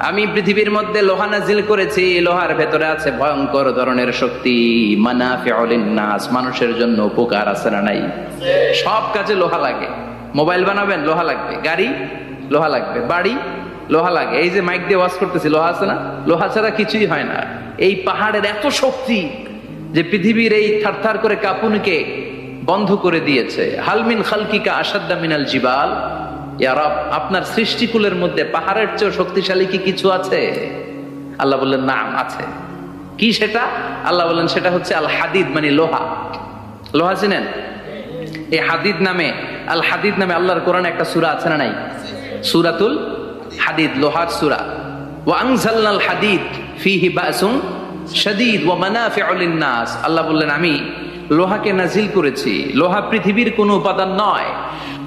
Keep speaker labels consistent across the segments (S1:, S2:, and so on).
S1: আমি পৃথিবীর মধ্যে লোহা নাজিল করেছি লোহার ভেতরে আছে ভয়ঙ্কর ধরনের শক্তি। নাস মানুষের জন্য উপকার আছে না নাই? সব কাজে লোহা লাগে। মোবাইল বানাবেন, লোহা লাগবে। গাড়ি, লোহা লাগবে। বাড়ি, লোহা লাগে। এই যে মাইক দিয়ে ওয়াজ করতেছি, লোহা আছে না? লোহা ছাড়া কিছুই হয় না। এই পাহাড়ের এত শক্তি যে পৃথিবীর এই থারথার করে কাপুনকে বন্ধ করে দিয়েছে। হালমিন খালকিকা আসাদ্দা মিনাল জিবাল। আপনার সৃষ্টিকুলের মধ্যে পাহাড়ের চেয়ে শক্তিশালী কি কিছু আছে? আল্লাহ বললেন, নাম আছে। কি সেটা? আল্লাহ বললেন, সেটা হচ্ছে আল হাদিদ মানে লোহা। লোহা চিনেন? এই হাদিদ নামে আল হাদিদ নামে আল্লাহর কোরআন একটা সুরা আছে না নাই? সুরাতুল হাদিদ, লোহার সূরা। ওয়া আনজালনাল হাদিদ ফিহি বাসুন শাদীদ ওয়া মানাফিউ লিন-নাস। আল্লাহ বললেন, আমি লোহাকে নাজিল করেছি। লোহা পৃথিবীর কোনো উপাদান নয়।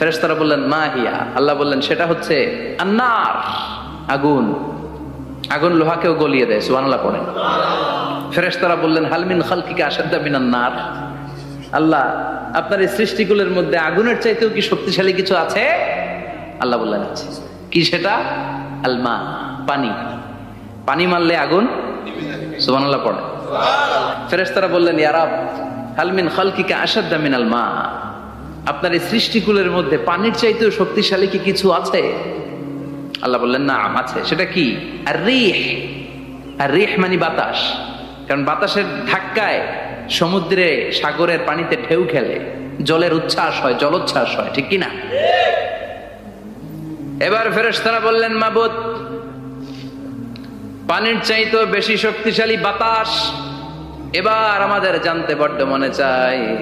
S1: ফেরেশতারা বললেন, মা হিয়া? আল্লাহ বললেন, সেটা হচ্ছে আন্নার, আগুন। আগুন লোহাকেও গলিয়ে দেয়, সুবহানাল্লাহ পড়েন ফেরেশতারা বললেন হালমিন খালকিকা আসাদ্দা মিনান নার? আল্লাহ, আপনার এই সৃষ্টিগুলোর মধ্যে আগুনের চাইতেও কি শক্তিশালী কিছু আছে? আল্লাহ বললেন, আছে। কি সেটা? আলমা পানি। পানি মারলে আগুন সুবহানাল্লাহ পড়ে। ফেরেশতারা বললেন ইয়ারাব হালমিন খালকিকা আসাদ্দা মিনাল মা? আপনার এই সৃষ্টিকুলের মধ্যে পানির চাইতেও শক্তিশালী কি কিছু আছে? আল্লাহ বললেন, না, আছে। সেটা কি? আর রিহ আর রিহ মানে বাতাস। কারণ বাতাসের ধাক্কায় সমুদ্রে, সাগরের পানিতে ঢেউ খেলে। জলের উচ্ছ্বাস হয়, জলোচ্ছ্বাস হয়, ঠিক কি না এবার ফেরেশতারা বললেন, মাবুদ, পানির চাইতেও বেশি শক্তিশালী বাতাস। এবার আমাদের জানতে বড্ড মনে চায়।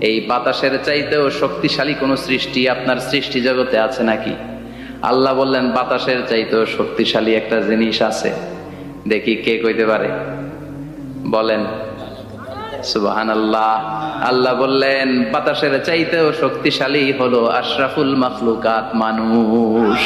S1: এই বাতাসের চাইতেও শক্তিশালী কোন সৃষ্টি আপনার সৃষ্টি জগতে আছে নাকি? আল্লাহ বললেন, বাতাসের চাইতেও শক্তিশালী একটা জিনিস আছে। দেখি কে কইতে পারে। বলেন সুবাহান আল্লাহ আল্লাহ বললেন, বাতাসের চাইতেও শক্তিশালী হলো আশরাফুল মাখলুকাত মানুষ।